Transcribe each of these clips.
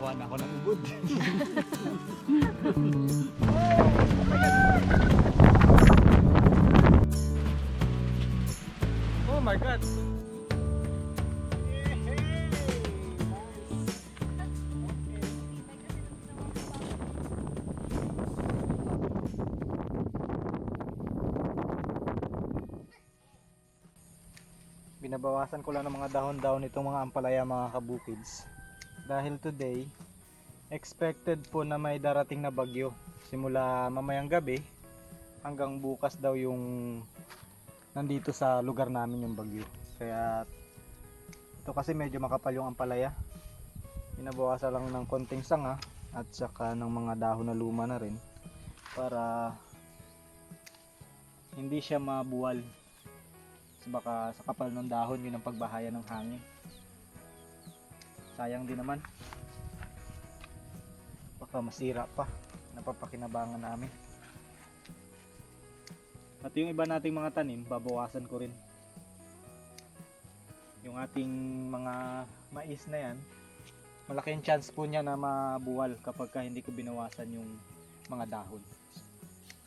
Nakakuha na ako ng ubod. oh my god! Binabawasan ko lang ng mga dahon-dahon itong mga ampalaya mga kabukids. Dahil today, expected po na may darating na bagyo. Simula mamayang gabi hanggang bukas daw yung nandito sa lugar namin yung bagyo. Kaya ito kasi medyo makapal yung ampalaya. Binabawasan lang ng konting sanga at saka ng mga dahon na luma na rin para hindi siya mabuwal So baka sa kapal ng dahon yun ang pagbahaya ng hangin. Sayang din naman. Baka masira pa. Napapakinabangan namin. At yung iba nating mga tanim, babawasan ko rin. Yung ating mga mais na yan, malaking chance po niya na mabuwal kapag ka hindi ko binawasan yung mga dahon.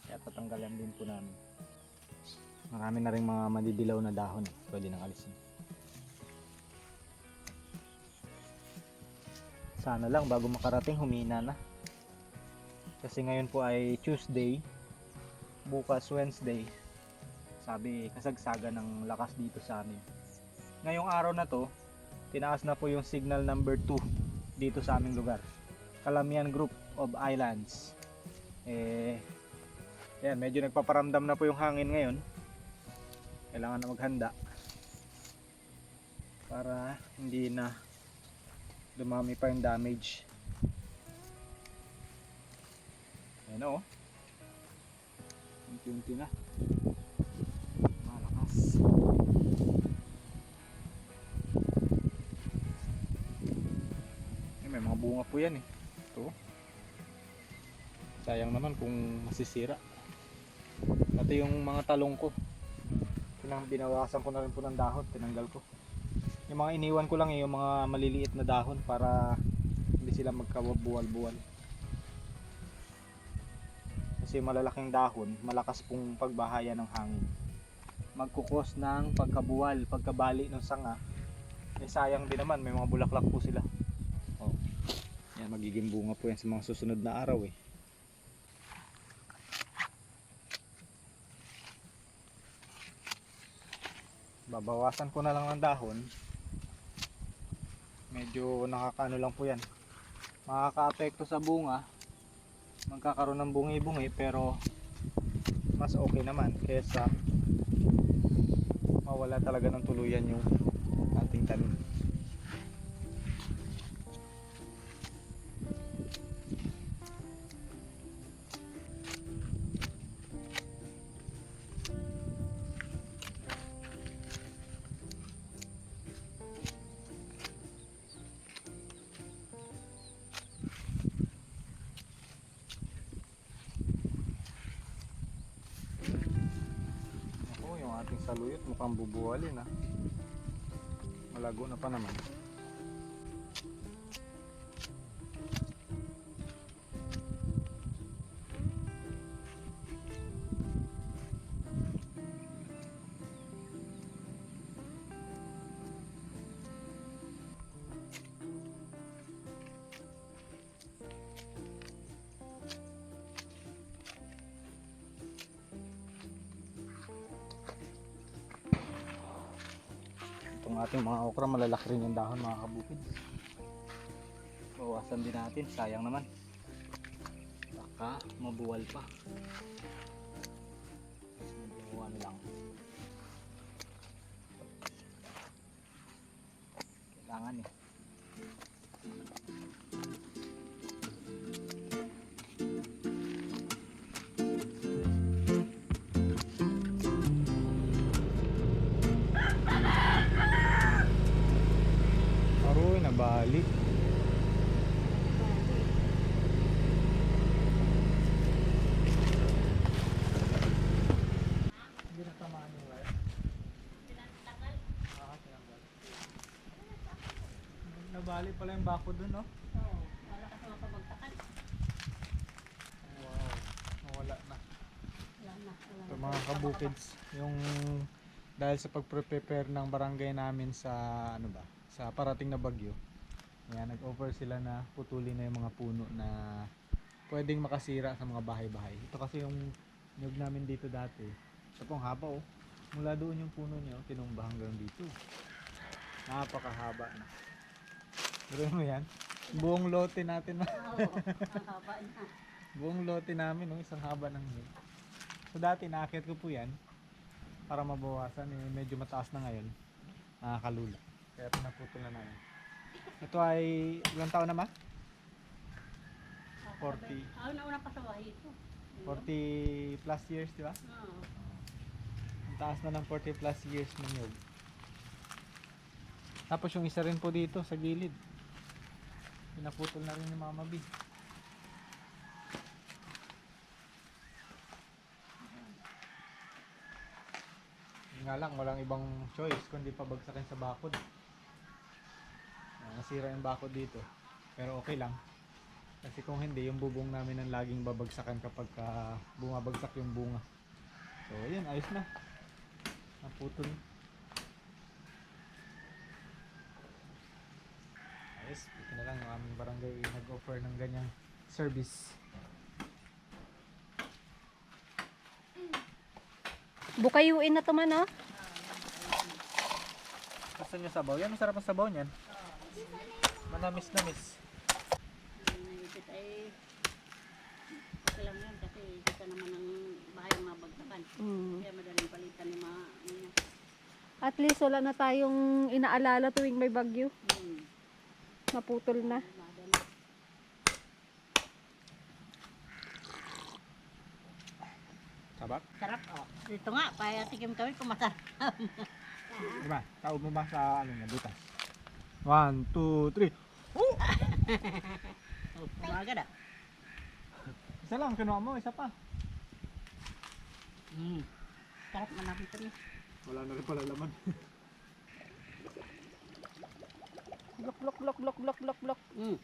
Kaya tatanggalan din po namin. Marami na rin mga madidilaw na dahon. Pwede nang alisin. Sana lang bago makarating humina na. Kasi ngayon po ay Tuesday. Bukas Wednesday. Sabi kasagsaga ng lakas dito sa amin. Ngayong araw na to, tinaas na po yung signal number 2 dito sa aming lugar. Calamian Group of Islands. Eh, yan, medyo nagpaparamdam na po yung hangin ngayon kailangan na maghanda para hindi na dumami pa yung damage. Ayan o unti-unti na. Malakas. Eh, may mga bunga po yan eh. Ito. Sayang naman kung masisira. Pati yung mga talong ko. Binawasan ko na rin po ng dahon, tinanggal ko. Yung mga iniwan ko lang eh, yung mga maliliit na dahon para hindi sila magkabuwal-buwal. Kasi malalaking dahon, malakas pong pagbahaya ng hangin. Magkukos ng pagkabuwal, pagkabali ng sanga. Eh sayang din naman, may mga bulaklak po sila. Oh. Yan, magiging bunga po yan sa mga susunod na araw eh. babawasan ko na lang ng dahon medyo nakakaano lang po yan. Makaka-apekto sa bunga. Magkakaroon ng bungi-bungi pero mas okay naman kesa mawala talaga ng tuluyan yung ating tanim saluyot mukhang bubuwalin ah. Malago na pa naman. Ating mga okra malalaki rin yung dahon mga kabukid. Bawasan din natin, sayang naman. Baka mabuwal pa. Bali. Nabali pala yung bako dun, no? Oo. Wala kasi mapabagtakan. Wow. Nawala na. Wala na. Wala Ito mga kabukids, yung dahil sa pagprepare ng barangay namin sa ano ba, sa parating na bagyo. Ayan, nag-offer sila na putulin na yung mga puno na pwedeng makasira sa mga bahay-bahay. Ito kasi yung nyug namin dito dati. Ito pong haba oh. Mula doon yung puno niya, oh, tinumba hanggang dito. Napakahaba na. Pero mo yan, buong lote natin Oo, mahaba na. Buong lote namin, no, isang haba ng hill. So dati nakakit ko po yan para mabawasan. Eh, medyo mataas na ngayon. Nakakalula. Kaya pinaputol na namin. Ito ay ilang taon na ma? 40. Ah, nauna pa sa wahi ito. 40 plus years, di ba? Oo. Ang taas na ng 40 plus years ng yog. Tapos yung isa rin po dito sa gilid. Pinaputol na rin ni Mama B. Yun nga lang, walang ibang choice kundi pabagsakin sa bakod. Nasira yung bakod dito. Pero okay lang. Kasi kung hindi, yung bubong namin ang laging babagsakan kapag ka bumabagsak yung bunga. So, ayun, ayos na. Naputol. Ayos, ito na lang yung aming barangay nag-offer ng ganyang service. Bukayuin na to man, oh. Gusto nyo sabaw? Yan, masarap ang sabaw niyan. Manamis-namis. Naisip ay okay lang yan kasi isa naman ang bahay ang mabagsakan. Mm. Kaya madaling palitan ni mga niya. At least wala na tayong inaalala tuwing may bagyo. Hmm. Naputol na. Sabak? Sarap oh. Dito nga, payatikim kami kung masarap. Diba? Taob mo ba sa ano niya, butas? One, two, three. Oh, umaga na. Isa lang, kinuha mo, isa pa. Hmm. Sarap manapit ito niya. Wala na rin pala laman. Blok, blok, blok, blok, blok, blok, blok. Hmm.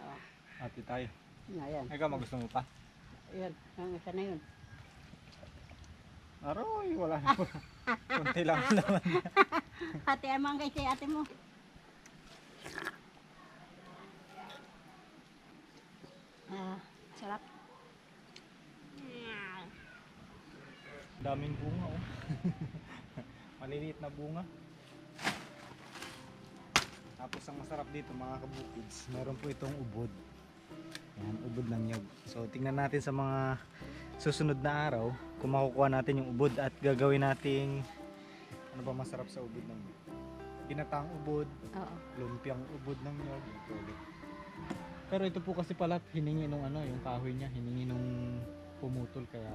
Oh, Ate tayo. ayan. Ikaw, magusto mo pa? Ayan, ang isa na yun. Aroy, wala na. Kunti lang ang laman. Ate, amang eh, ate mo. Ah, sarap. Daming bunga, oh. Maliliit na bunga. Tapos ang masarap dito mga kabukids, meron po itong ubod. Yan, ubod ng nyog. So tingnan natin sa mga susunod na araw kung makukuha natin yung ubod at gagawin nating ano ba masarap sa ubod ng nyog. Ginatang ubod, Oo. lumpiang ubod ng nyog, yung tuloy. Pero ito po kasi pala hiningi nung ano, yung kahoy niya, hiningi nung pumutol kaya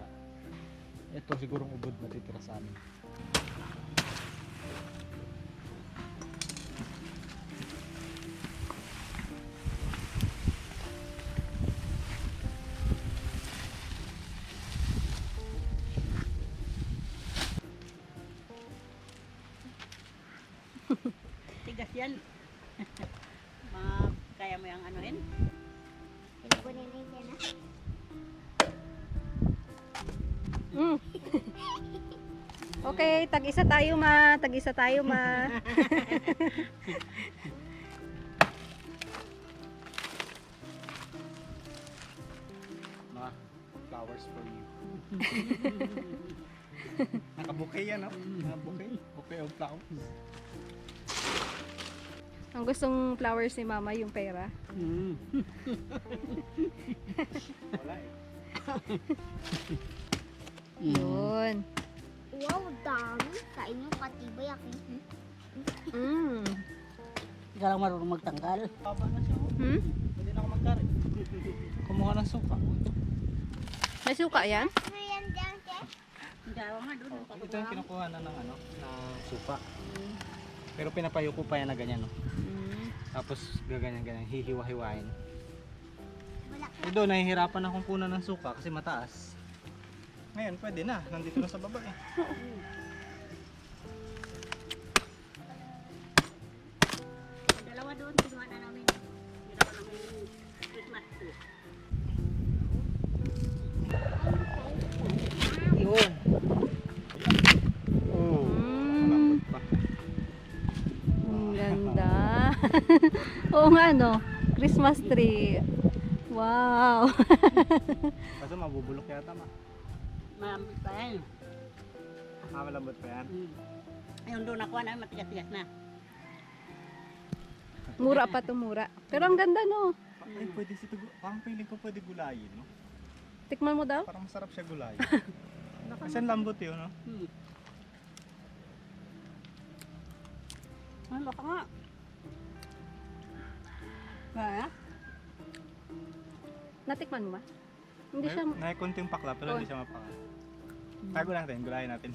ito sigurong ubod matitira sa amin. Okay, tag-isa tayo ma, tag-isa tayo ma. Mga flowers for you. Nakabouquet yan, no? Nakabouquet. Bouquet of flowers. Ang gustong flowers ni mama yung pera. Hmm. Wala eh. Yun. Wow, dami. Kain yung katibay aking. Mm. Hindi ka lang marunong magtanggal. Haba na siya. oh. Hmm? Pwede na ako magkari. Kumuha ng suka. May suka yan? Ano yan dyan, te? Hindi ka nga doon. Oh, ito yung kinukuha na ng ano, ng suka. Pero pinapayo ko pa yan na ganyan, no? Mm. Tapos gaganyan-ganyan, hihiwa-hiwain. Wala. Doon, nahihirapan akong kunan ng suka kasi mataas. Ngayon, pwede na. Nandito na sa baba eh. Dalawa doon, kinuha na namin. Ginawa namin Christmas tree. Yun. Oh. Mm. Ang ganda. Oo nga no. Christmas tree. Wow. Kaso mabubulok yata ma. Malambot pa yan. Ah, malambot pa yan. Hmm. Ayun doon nakuha na, matigas-tigas na. Mura pa to, mura. Pero ang ganda, no? Ay, pwede si Tugu. Parang feeling ko pwede gulayin, no? Tikman mo daw? Parang masarap siya gulayin. Kasi ang lambot yun, no? Hmm. Ano baka nga? Kaya? Natikman mo ba? Hindi siya... May, konting pakla, pero hindi siya mapaka. Tago lang natin, gulayin natin.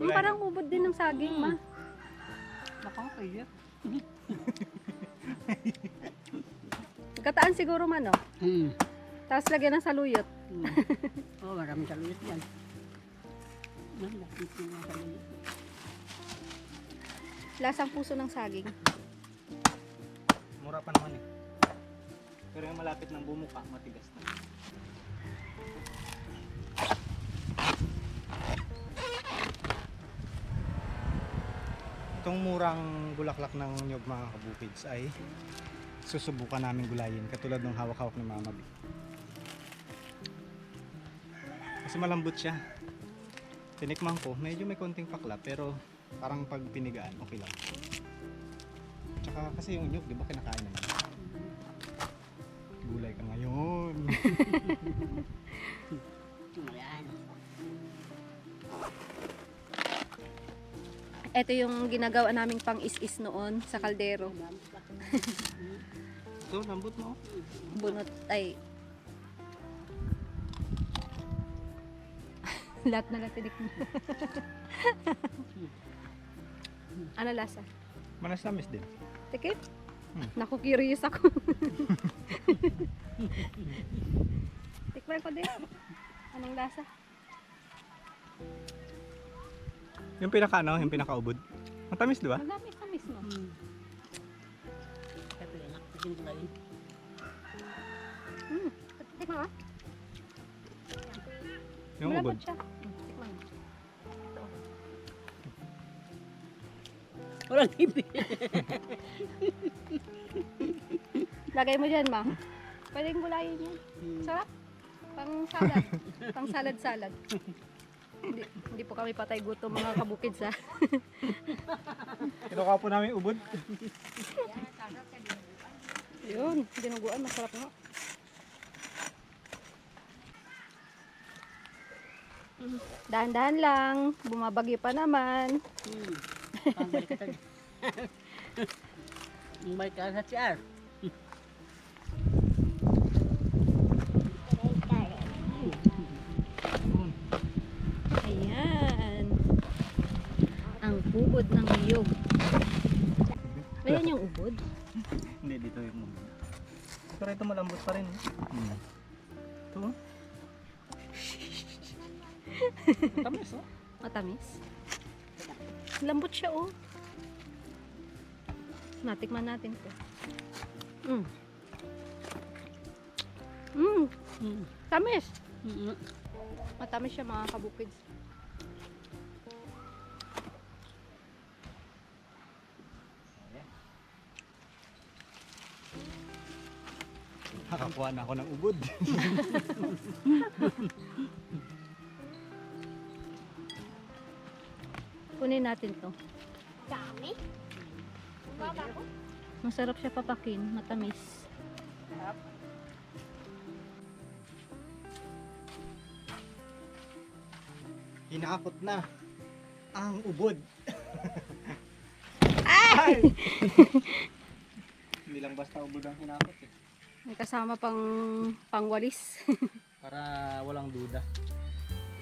Yung parang ubod din ng saging, ma. Baka nga kaya. Kataan siguro man, no? Hmm. Tapos lagyan ng saluyot. Hmm. Oo, oh, maraming saluyot yan. Ang lakit ng mga saluyot. Lasang puso ng saging. Mura pa naman eh. Pero yung malapit ng bumuka, matigas na. Itong murang bulaklak ng nyog mga kabukids ay susubukan namin gulayin katulad ng hawak-hawak ni Mama B. Kasi malambot siya. Tinikman ko, medyo may konting pakla pero parang pag pinigaan, okay lang. Tsaka kasi yung nyug, di ba kinakain naman? Gulay ka ngayon. Ayan. Ito yung ginagawa naming pang is-is noon sa kaldero. Ito, lambot mo. Bunot ay... Lahat na lang tinikman. ano lasa? Manas tamis din. Tikip? Hmm. Naku, curious ako. Tikman ko din. Anong lasa? Yung pinaka ano, yung pinakaubod. Matamis, di ba? Matamis na mismo. Hmm. Nga, kasi gulayin. Hmm. Tikman mo. Yung Malambot ubod. siya. Hmm, Tikman mo. Walang tipi. Lagay mo dyan, ma. Pwedeng gulayin yan. Sarap. Pang salad. Pang salad-salad. hindi, hindi po kami patay gutom mga kabukids ha. Kinuha po namin ubod. Yun, dinuguan, masarap nga. Dahan-dahan lang, bumabagyo pa naman. Hmm. Pambalik ka sa... Balik ka sa CR. Ayan. Ang ubod ng niyog. Ubod. Hindi, dito yung ubod. Pero ito malambot pa rin. Hmm. Ito. oh. Matamis, oh. Matamis. Lambot siya oh. Natikman natin to. Mm. Mm, Hmm. tamis. Hmm. Matamis siya mga kabukids. Nakakuha na ako ng ubod. Kunin natin to. Dami. Baba ko. Masarap siya papakin, matamis. Hinakot na ang ubod. Ay! Hindi lang basta ubod ang hinakot eh. May kasama pang pangwalis. Para walang duda.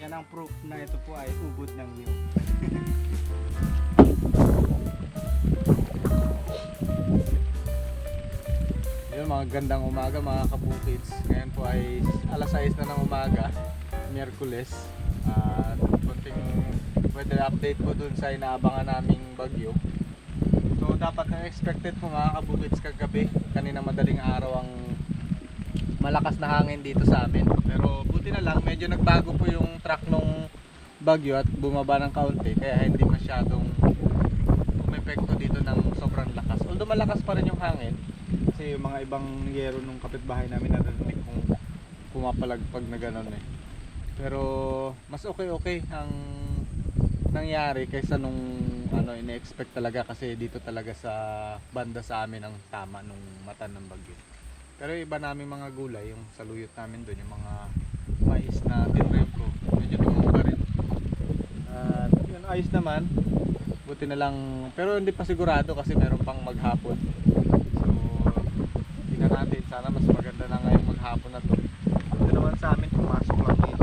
Yan ang proof na ito po ay ubod ng niyog. Yun, mga gandang umaga mga kabukids. Ngayon po ay alas 6 na ng umaga, Miyerkules. At konting weather update po dun sa inaabangan naming bagyo. So dapat na expected po mga kabukids kagabi. Kanina madaling araw ang malakas na hangin dito sa amin. Pero buti na lang, medyo nagbago po yung track nung bagyo at bumaba ng kaunti. Kaya hindi masyadong, kung may epekto dito ng sobrang lakas. Although malakas pa rin yung hangin, kasi yung mga ibang yero nung kapitbahay namin narinig kung pumapalagpag na gano'n eh. Pero mas okay-okay ang nangyari kaysa nung ano ine-expect talaga kasi dito talaga sa banda sa amin ang tama nung mata ng bagyo. Pero iba naming mga gulay, yung saluyot namin doon, yung mga mais na tinrem ko, medyo tumuka rin. At yun, ayos naman. Buti na lang, pero hindi pa sigurado kasi meron pang maghapon. So, tingnan natin. Sana mas maganda na ngayong maghapon na to. Ito naman sa amin, pumasok lang dito.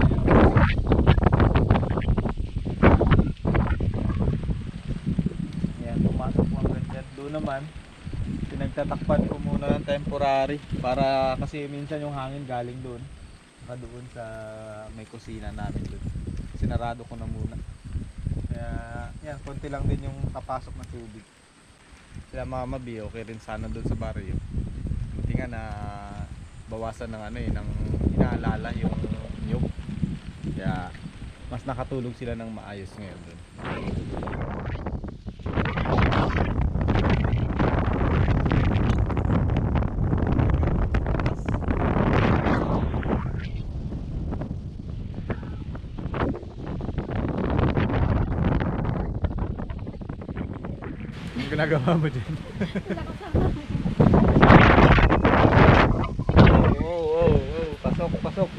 Ayan, pumasok lang ganyan. Doon naman, pinagtatakpan ko muna ng temporary para kasi minsan yung hangin galing doon. Saka doon sa may kusina namin doon. Sinarado ko na muna. Kaya, yan, konti lang din yung kapasok ng tubig. Sila mama B, okay rin sana doon sa barrio. Buti nga na bawasan ng ano eh, ng inaalala yung nyug. Kaya, mas nakatulog sila ng maayos ngayon doon. Ginagawa mo dyan? Oo, oo, oo. Pasok, pasok.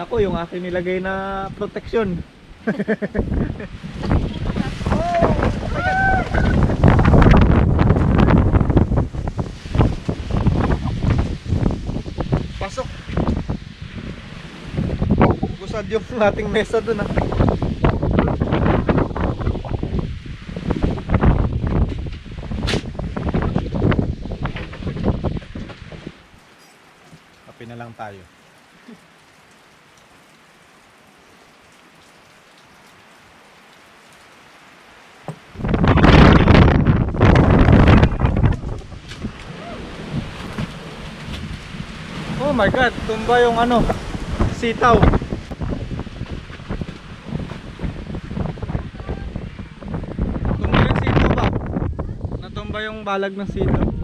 Naku, yung akin nilagay na protection. Pasok. Gusad yung ating mesa dun ah. Kape na lang tayo. Oh my god, tumba yung ano, sitaw. Tumba yung sitaw ba? Natumba yung balag ng sitaw.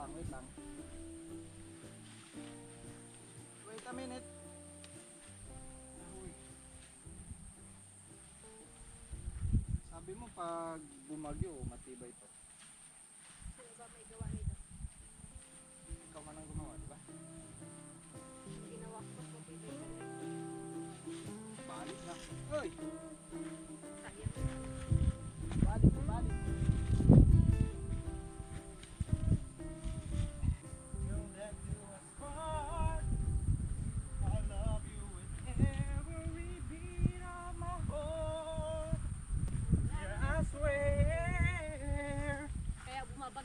Lang, wait lang. Wait a minute. Uy. Sabi mo pag bumagyo, matibay to. Ikaw man ang gumawa, di ba? Balik na. Uy!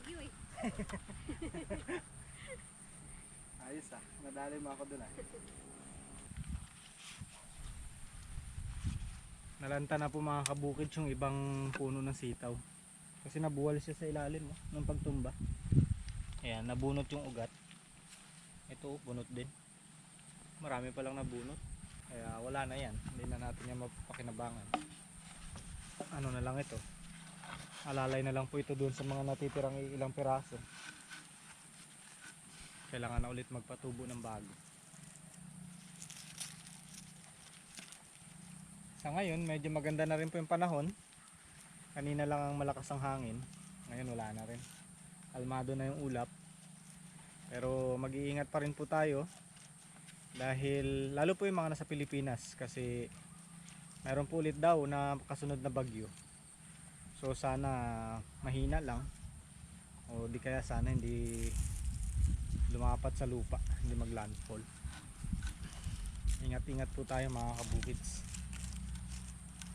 Bumabagyo eh. Ayos ah, nadali mo ako dun ah. Nalanta na po mga kabukid yung ibang puno ng sitaw. Kasi nabuwal siya sa ilalim no, ng pagtumba. Ayan, nabunot yung ugat. Ito, bunot din. Marami pa lang nabunot. Kaya wala na yan. Hindi na natin yan mapakinabangan. Ano na lang ito. Alalay na lang po ito doon sa mga natitirang ilang piraso kailangan na ulit magpatubo ng bago. Sa ngayon, medyo maganda na rin po yung panahon. Kanina lang ang malakas ang hangin. Ngayon wala na rin. Kalmado na yung ulap. Pero mag-iingat pa rin po tayo. Dahil lalo po yung mga nasa Pilipinas kasi meron po ulit daw na kasunod na bagyo. So sana mahina lang. O di kaya sana hindi lumapat sa lupa, hindi maglandfall. ingat-ingat po tayo mga kabukids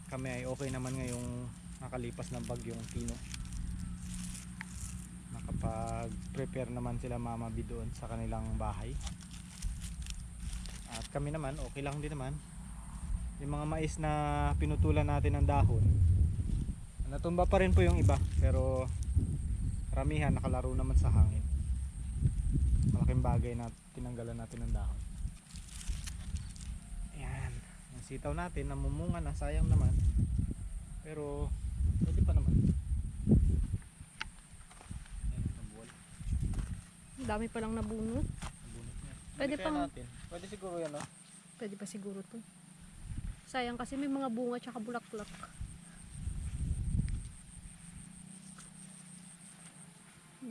kami ay okay naman ngayong nakalipas ng bagyong Tino nakapag-prepare naman sila mama B doon sa kanilang bahay at kami naman okay lang din naman yung mga mais na pinutulan natin ng dahon natumba pa rin po yung iba pero karamihan nakalaro naman sa hangin. Malaking bagay na tinanggalan natin ng dahon. Ayan. Yung sitaw natin namumunga na sayang naman. Pero pwede pa naman. Ang dami pa lang nabunot. nabunot niya Pwede pang- natin. Pwede siguro yan no? Pwede pa siguro to. Sayang kasi may mga bunga tsaka bulaklak.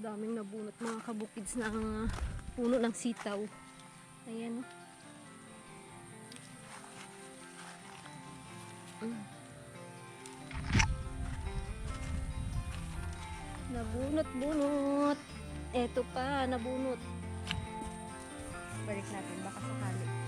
Daming nabunot mga kabukids ng puno ng sitaw. Ayan. Nabunot, bunot. Eto pa, nabunot. Balik natin, baka sakali.